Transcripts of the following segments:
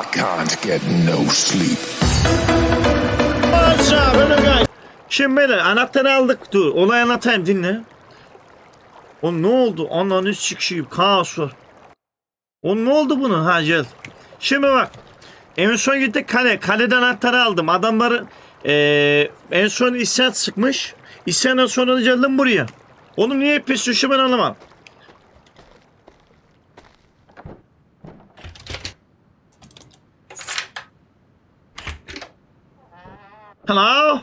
I can't get no sleep. Şimdi beyler anahtarı aldık. Dur olay anlatayım dinle. O ne oldu? Ananı sikişiyim. Kaos var. O ne oldu bunun? Ha. Şimdi bak. En son gittik kale. Kaleden anahtarı aldım. Adamları eee, en son isyan sıkmış. İsyandan sonra geldim buraya. Oğlum niye pes düştü ben anlamam. Hello?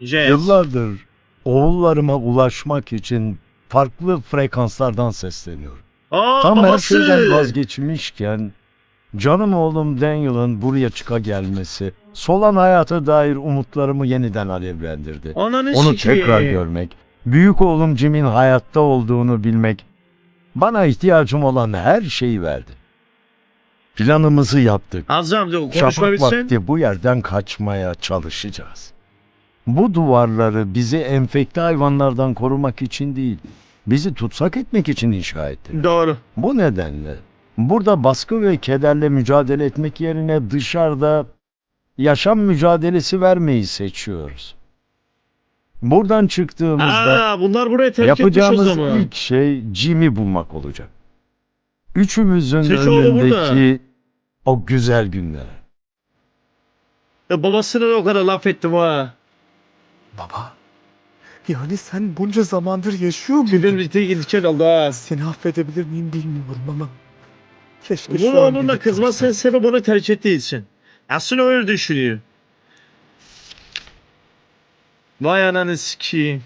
Yes. Yıllardır oğullarıma ulaşmak için farklı frekanslardan sesleniyorum. Aa, Tam her babası. şeyden vazgeçmişken canım oğlum Daniel'ın buraya çıka gelmesi solan hayata dair umutlarımı yeniden alevlendirdi. Ananı Onu sikeyim. tekrar görmek, büyük oğlum Jim'in hayatta olduğunu bilmek bana ihtiyacım olan her şeyi verdi. Planımızı yaptık. Azam diyor konuşma Şafak bitsin. vakti bu yerden kaçmaya çalışacağız. Bu duvarları bizi enfekte hayvanlardan korumak için değil, bizi tutsak etmek için inşa ettik. Doğru. Bu nedenle burada baskı ve kederle mücadele etmek yerine dışarıda yaşam mücadelesi vermeyi seçiyoruz. Buradan çıktığımızda Aa, bunlar buraya terk etmiş o yapacağımız zaman. ilk şey Jim'i bulmak olacak. Üçümüzün Seçoğlu burada. önündeki o güzel günler. Ya babasına da o kadar laf ettim ha. Baba. Yani sen bunca zamandır yaşıyor muydun? birlikte gidecek oldu ha. Seni affedebilir miyim bilmiyorum ama. Keşke Bunu şu an onunla birlikte kızmasın olsaydık. sebep onu tercih değilsin. Aslında öyle düşünüyor. Vay ananı sikeyim.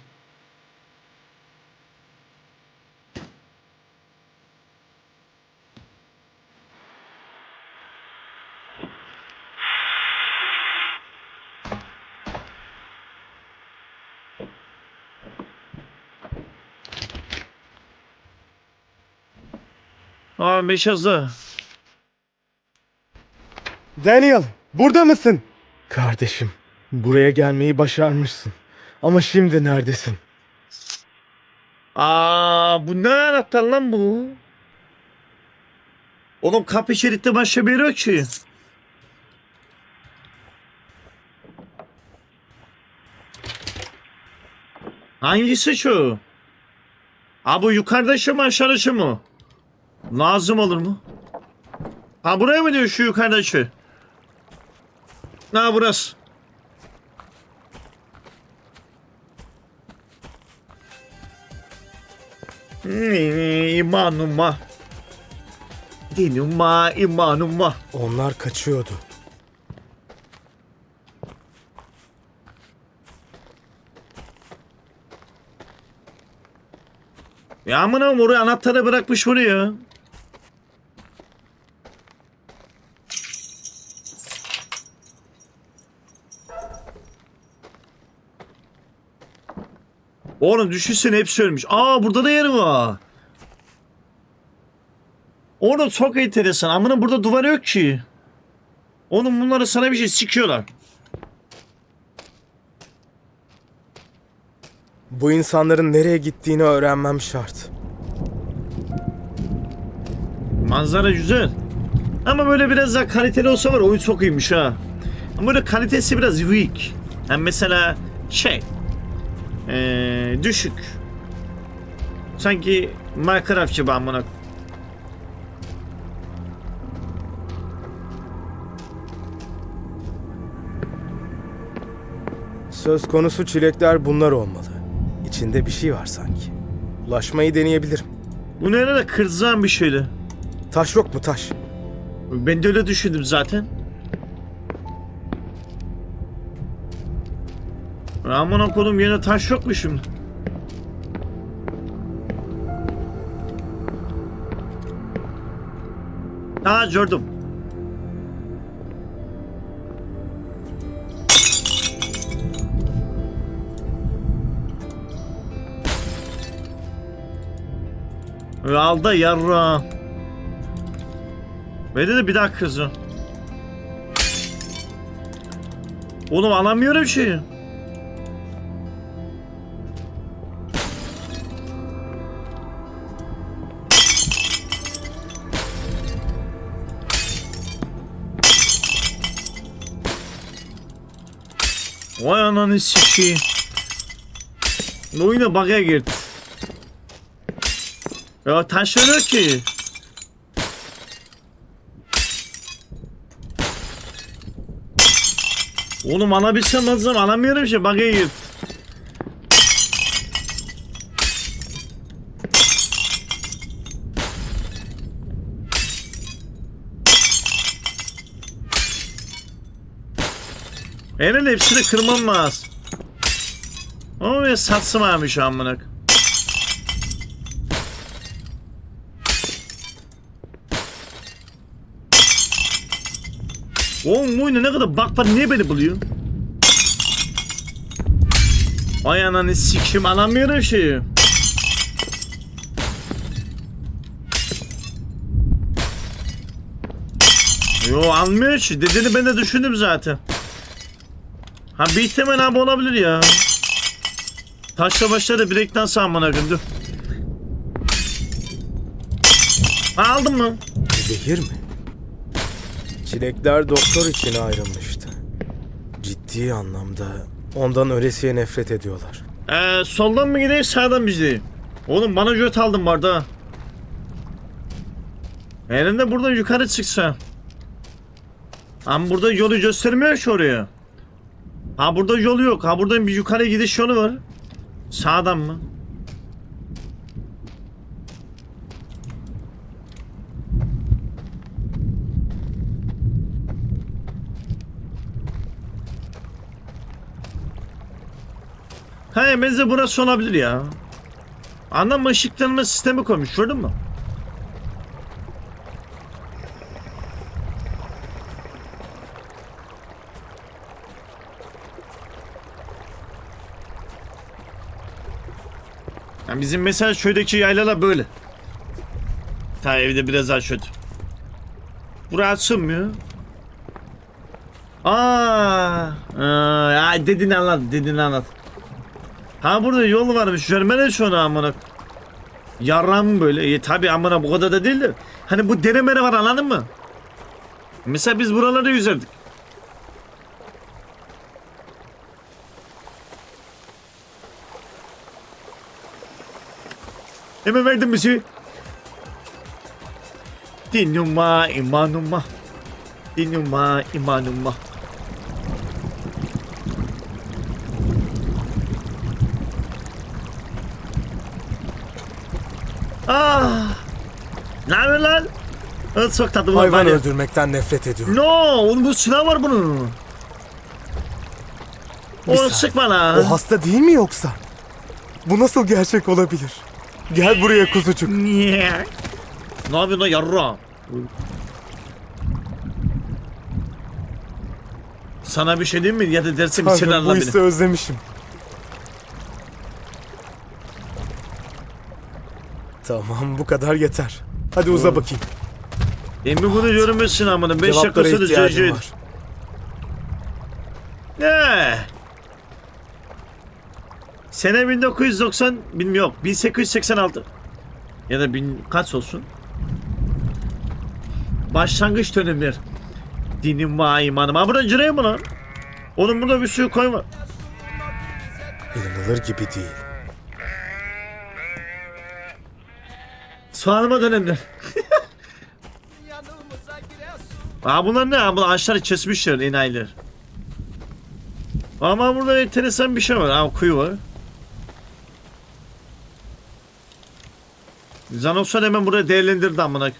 Aa Meşaz'da. Daniel, burada mısın? Kardeşim, buraya gelmeyi başarmışsın. Ama şimdi neredesin? Aa bu ne anahtar lan bu? Oğlum kapı şeritte başka bir yok ki. Hangisi şu? Ha bu yukarıda şu mu aşağıda şu mu? Lazım olur mu? Ha buraya mı diyor şu yukarıda şu? Ha burası. İmanuma. Dinuma imanuma. Onlar kaçıyordu. Ya amına oraya anahtarı bırakmış buraya. Oğlum düşünsene hepsi ölmüş. Aa burada da yeri var. Oğlum çok enteresan. Amına burada duvar yok ki. Oğlum bunları sana bir şey sikiyorlar. Bu insanların nereye gittiğini öğrenmem şart. Manzara güzel. Ama böyle biraz daha kaliteli olsa var oyun çok iyiymiş ha. Ama böyle kalitesi biraz weak. Yani mesela şey ee, düşük. Sanki Minecraft gibi amına. Söz konusu çilekler bunlar olmalı. İçinde bir şey var sanki. Ulaşmayı deneyebilirim. Bu nerede kırzağın bir şeydi. Taş yok mu taş? Ben de öyle düşündüm zaten. Aman okudum yine taş yok mu şimdi? Aa gördüm. Alda yarra. Ve de bir daha kızı. Oğlum alamıyorum şeyi. Ananı sikeyim. Oyuna bug'a girdi. Ya taşlanıyor ki. Oğlum alabilsem alacağım alamıyorum şey bug'a girdi. Elin hepsini kırmam lazım. Ama ben satsam abi şu amına. Oğlum bu oyunda ne kadar bak var niye beni buluyor? Ay ananı sikim alamıyorum şeyi. Yo almıyor ki. Dediğini ben de düşündüm zaten. Ha bir ihtimal abi olabilir ya. Taşla başladı bilekten sağmana gündü. Ha aldın mı? Zehir mi? Çilekler doktor için ayrılmıştı. Ciddi anlamda ondan ölesiye nefret ediyorlar. Ee, soldan mı gideyim sağdan mı gideyim? Oğlum bana göt aldın barda. Elinde buradan yukarı çıksa. Ama burada yolu göstermiyor ki oraya. Ha burada yol yok. Ha buradan bir yukarı gidiş yolu var. Sağdan mı? Ha benze burası olabilir ya. Anlam ışıklanma sistemi koymuş gördün mü? Yani bizim mesela köydeki yaylalar böyle. Ta evde biraz daha kötü. Burası açılmıyor. Aa, aa, ya dediğini anlat, dediğini anlat. Ha burada yol varmış. Görmene şunu amına. Yarram böyle. E, tabi amına bu kadar da değil de. Hani bu dere mere var anladın mı? Mesela biz buraları yüzerdik. Hemen verdim bir şey. Dinuma imanuma. Dinuma imanuma. Ah! Ne lan? Evet, çok tatlı bunlar Hayvan var ya. öldürmekten nefret ediyorum. No, onun bu silah var bunun. Onu saniye. sıkma lan. O hasta değil mi yoksa? Bu nasıl gerçek olabilir? Gel buraya kuzucuk. Niye? Ne yapıyorsun lan yarra? Sana bir şey diyeyim mi? Ya da dersin bir Tanrım, sinirlenme bu beni. hissi özlemişim. Tamam bu kadar yeter. Hadi uza bakayım. Emin bunu görmüşsün amına. 5 dakika Cevaplara sonra ihtiyacım var. Ne? Sene 1990 bilmiyorum 1886 ya da bin kaç olsun? Başlangıç dönemler. Dinim var imanım. Ha burada cıraya mı lan? Oğlum burada bir sürü koy var. İnanılır gibi değil. Soğanıma dönemler. Aa bunlar ne? Ha, bunlar ağaçları kesmişler enayiler. Ama burada enteresan bir şey var. Ha kuyu var. Zanoksan hemen buraya değerlendirdi amına.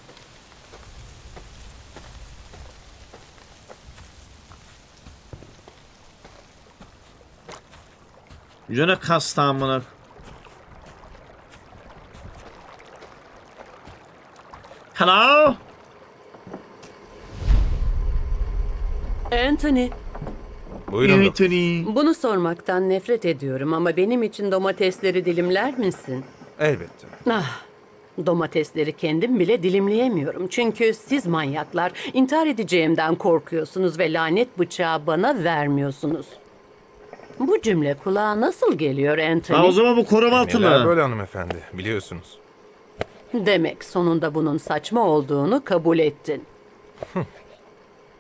Yüzüne kastı amına. Hello? Anthony, Buyurun. Anthony. bunu sormaktan nefret ediyorum ama benim için domatesleri dilimler misin? Elbette. Ah, Domatesleri kendim bile dilimleyemiyorum. Çünkü siz manyaklar intihar edeceğimden korkuyorsunuz ve lanet bıçağı bana vermiyorsunuz. Bu cümle kulağa nasıl geliyor Anthony? Ha, o zaman bu koruma Neler altına. böyle hanımefendi biliyorsunuz. Demek sonunda bunun saçma olduğunu kabul ettin.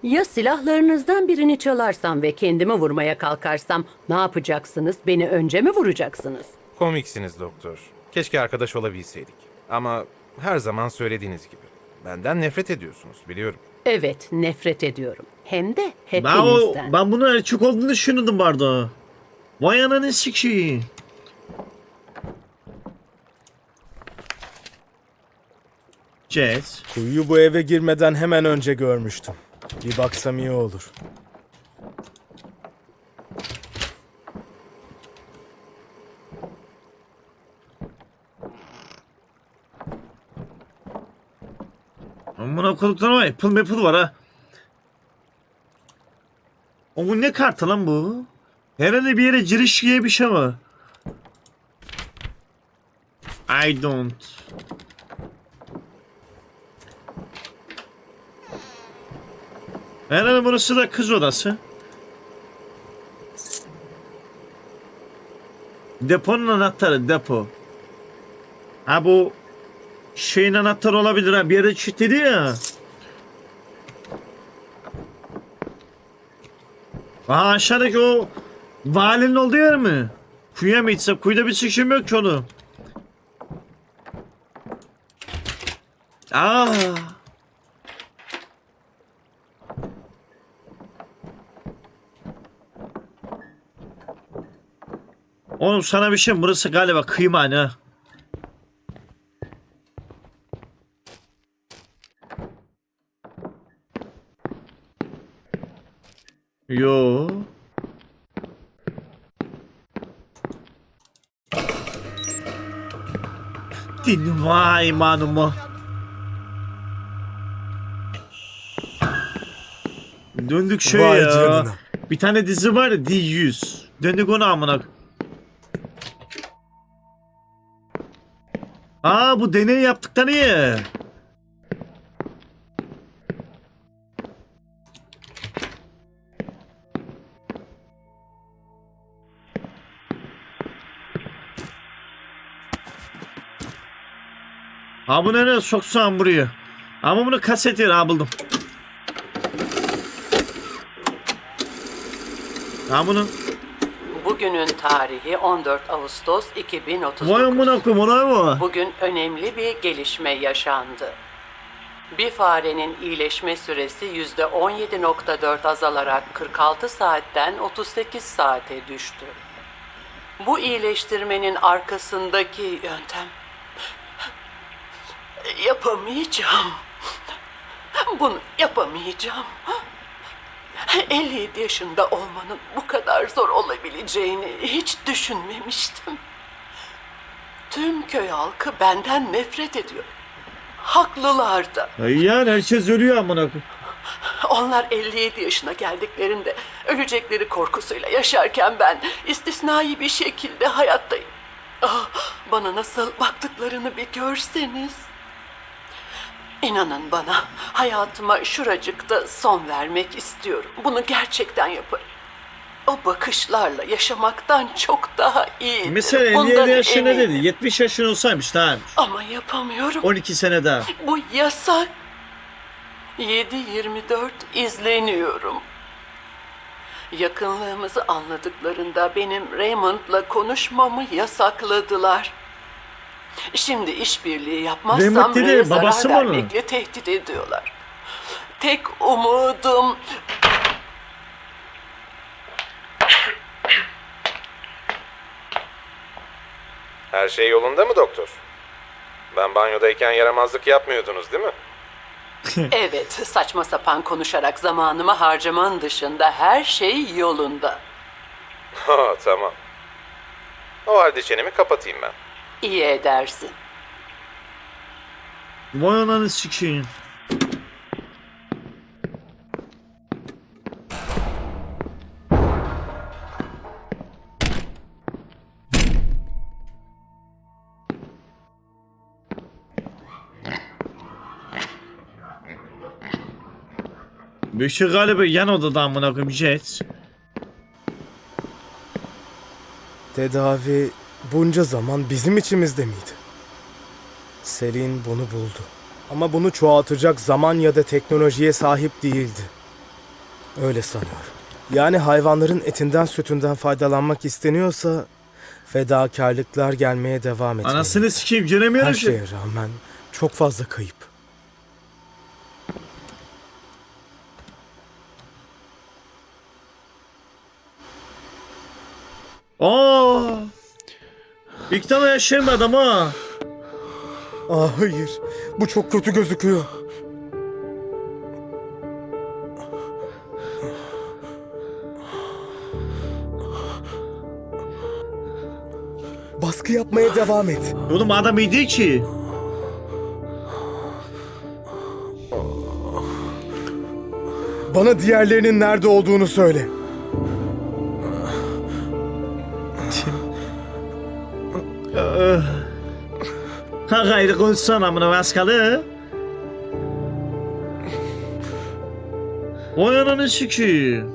ya silahlarınızdan birini çalarsam ve kendimi vurmaya kalkarsam ne yapacaksınız? Beni önce mi vuracaksınız? Komiksiniz doktor. Keşke arkadaş olabilseydik. Ama her zaman söylediğiniz gibi. Benden nefret ediyorsunuz biliyorum. Evet, nefret ediyorum. Hem de Ben, o, hepinizden. ben bunu erkek olduğunu düşünürdüm barda. Vay ananı sikeyim. Jazz. Kuyuyu bu eve girmeden hemen önce görmüştüm. Bir baksam iyi olur. Koduklarım var. Apple Maple var ha. O bu ne kartı lan bu? Herhalde bir yere giriş diye bir şey var. I don't. Herhalde burası da kız odası. Deponun anahtarı depo. Ha bu şeyin anahtarı olabilir ha. Bir yere kilitledi ya. Aa aşağıdaki o valinin olduğu yer mi? Kuyuya mı gitsem? Kuyuda bir sıkışım yok ki onu. Aa. Oğlum sana bir şey? Burası galiba kıymane ha. Yo. Din vay manumu. Döndük şöyle Vay ya. canına. Bir tane dizi var ya D100. Döndük onu amına. Aa bu deney yaptıkları Ha bu nereye soksam buraya? Ama bunu kaset yeri ha buldum. Ha bunu. Bugünün tarihi 14 Ağustos 2039. Vay amına koyayım olay mı? Bugün önemli bir gelişme yaşandı. Bir farenin iyileşme süresi %17.4 azalarak 46 saatten 38 saate düştü. Bu iyileştirmenin arkasındaki yöntem... Yapamayacağım. Bunu yapamayacağım. 57 yaşında olmanın bu kadar zor olabileceğini hiç düşünmemiştim. Tüm köy halkı benden nefret ediyor. Haklılar da. Ay yani herkes ölüyor amına koyayım. Onlar 57 yaşına geldiklerinde ölecekleri korkusuyla yaşarken ben istisnai bir şekilde hayattayım. Ah, bana nasıl baktıklarını bir görseniz. İnanın bana hayatıma şuracıkta son vermek istiyorum. Bunu gerçekten yaparım. O bakışlarla yaşamaktan çok daha iyi. Mesela 57 yaşında dedi. 70 yaşında olsaymış tamam. Ama yapamıyorum. 12 sene daha. Bu yasak. 7-24 izleniyorum. Yakınlığımızı anladıklarında benim Raymond'la konuşmamı yasakladılar. Şimdi işbirliği yapmazsam Raymond dedi, zarar babası mı onun? vermekle tehdit ediyorlar. Tek umudum Her şey yolunda mı doktor? Ben banyodayken yaramazlık yapmıyordunuz değil mi? evet saçma sapan konuşarak zamanımı harcaman dışında her şey yolunda. Ha tamam. O halde çenemi kapatayım ben iyi edersin. Vay ananı sikeyim. Beşi galiba yan odada amına koyayım jet. Tedavi bunca zaman bizim içimizde miydi? Selin bunu buldu. Ama bunu çoğaltacak zaman ya da teknolojiye sahip değildi. Öyle sanıyorum. Yani hayvanların etinden sütünden faydalanmak isteniyorsa fedakarlıklar gelmeye devam etmeli. Anasını sikeyim göremiyorum Her şeye rağmen çok fazla kayıp. Aa! Bir adam ha. Ah hayır. Bu çok kötü gözüküyor. Baskı yapmaya devam et. Oğlum adam iyi değil ki. Bana diğerlerinin nerede olduğunu söyle. Ha gayrı konuşsana amına baskalı. Vay ananı sikeyim.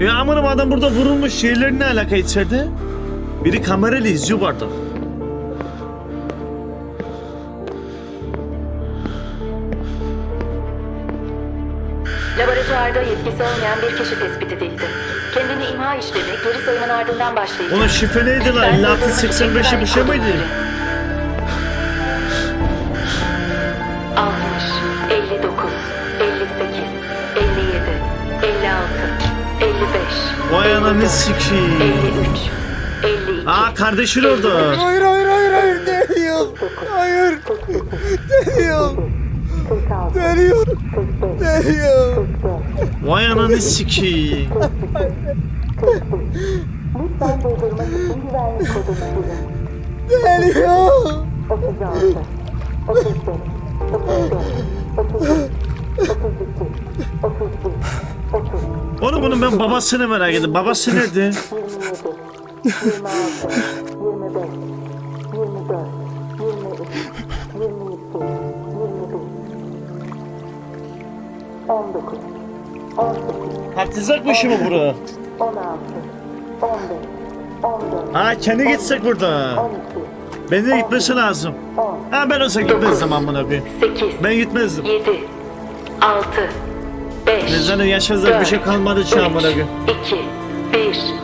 Ya amınım adam burada vurulmuş şeyler ne alaka içeride? Biri kamerayla izliyor bu arada. Laboratuvarda yetkisi olmayan bir kişi tespit edildi. Kendini imha işlemi geri sayımın ardından başlayacak. Onun şifre neydi lan? 56 85'i bir şey miydi? Vay ananı sikeyim. 53, 52. Aa kardeşin orada. Hayır hayır hayır hayır Daniel. Hayır. Daniel. Daniel. Daniel. Vay ananı sikeyim. Daniel. Onu bunun ben babasını merak ettim. Babası nerede? 19, 18, Partizak mı şimdi bura? 16, 15, 14, Ha kendi gitsek burada. 12, Beni gitmesi lazım. 10, Ha ben olsa gitmezdim amına koyayım. 8, Ben gitmezdim. 7, 6, 5, Ne zaten yaşayacak bir şey kalmadı amına koyayım. 2, 1.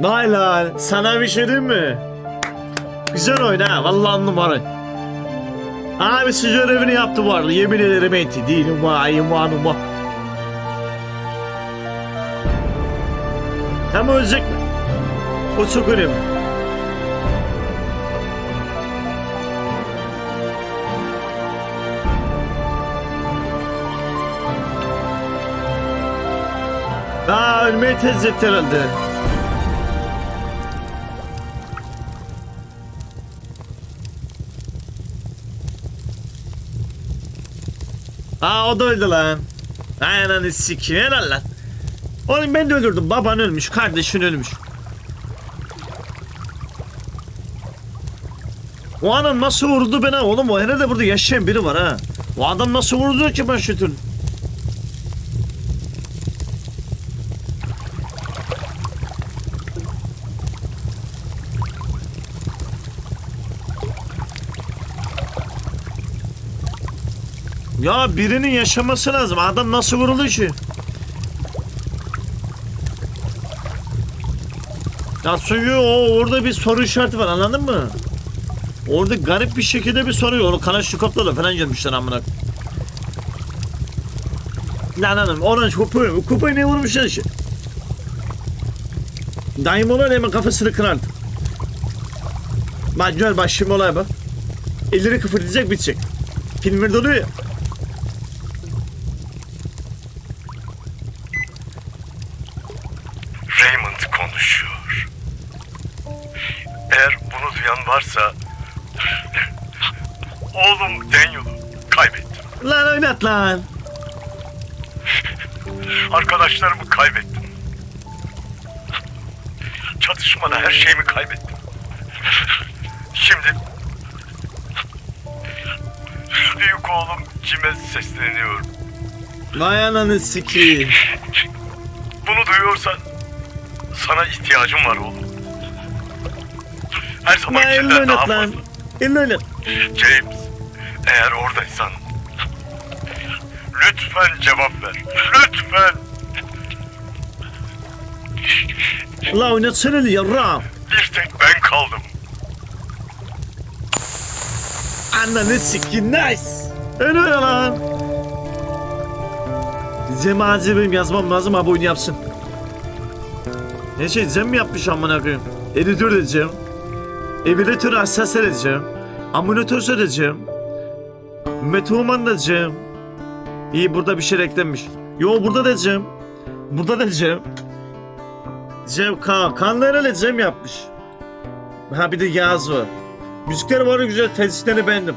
Vay lan sana bir şey diyeyim mi? Güzel oyun ha vallahi on numara. Abi siz görevini yaptı bu arada yemin ederim enti değilim vay imanım. Ama ölecek mi? O çok önemli. Daha ölmeyi tez etti herhalde. Aa o da öldü lan. Aynen sikiyim helal lan. Oğlum ben de öldürdüm. Baban ölmüş, kardeşin ölmüş. O adam nasıl vurdu bana? Oğlum o herhalde burada yaşayan biri var ha. O adam nasıl vurdu ki ben şu türlü? Ya birinin yaşaması lazım. Adam nasıl vuruldu ki? Ya çünkü o orada bir soru işareti var anladın mı? Orada garip bir şekilde bir soru onu Kalaşnikov'la falan gelmişler amına. Lan hanım orange kupayı, kupayı ne vurmuşlar ki? Daim olan hemen kafasını kırardı. Bak gör bak şimdi olaya bak. Elleri kıpırdayacak bitecek. Filmlerde oluyor ya. Oynat lan. Arkadaşlarımı kaybettim. Çatışmada her şeyimi kaybettim. Şimdi büyük oğlum Cim'e sesleniyorum. Vay ananı sikeyim. Bunu duyuyorsan sana ihtiyacım var oğlum. Her elini zamankinden daha fazla. James, eğer oradaysan lütfen cevap ver. Lütfen. La oynatsana yarram. Bir tek ben kaldım. Ananı sikeyim nice. Öyle öyle lan. Cem benim yazmam lazım abi oyunu yapsın. Ne şey Cem mi yapmış amına koyayım? Editör edeceğim. Evilatör hassas edeceğim. Amünatör edeceğim. Meteoman edeceğim. İyi burada bir şey eklenmiş. Yo burada da edeceğim. Burada da edeceğim. Cem Kaan. Kanlı herhalde Cem yapmış. Ha bir de Yağız var. Müzikleri var güzel, tesislerini beğendim.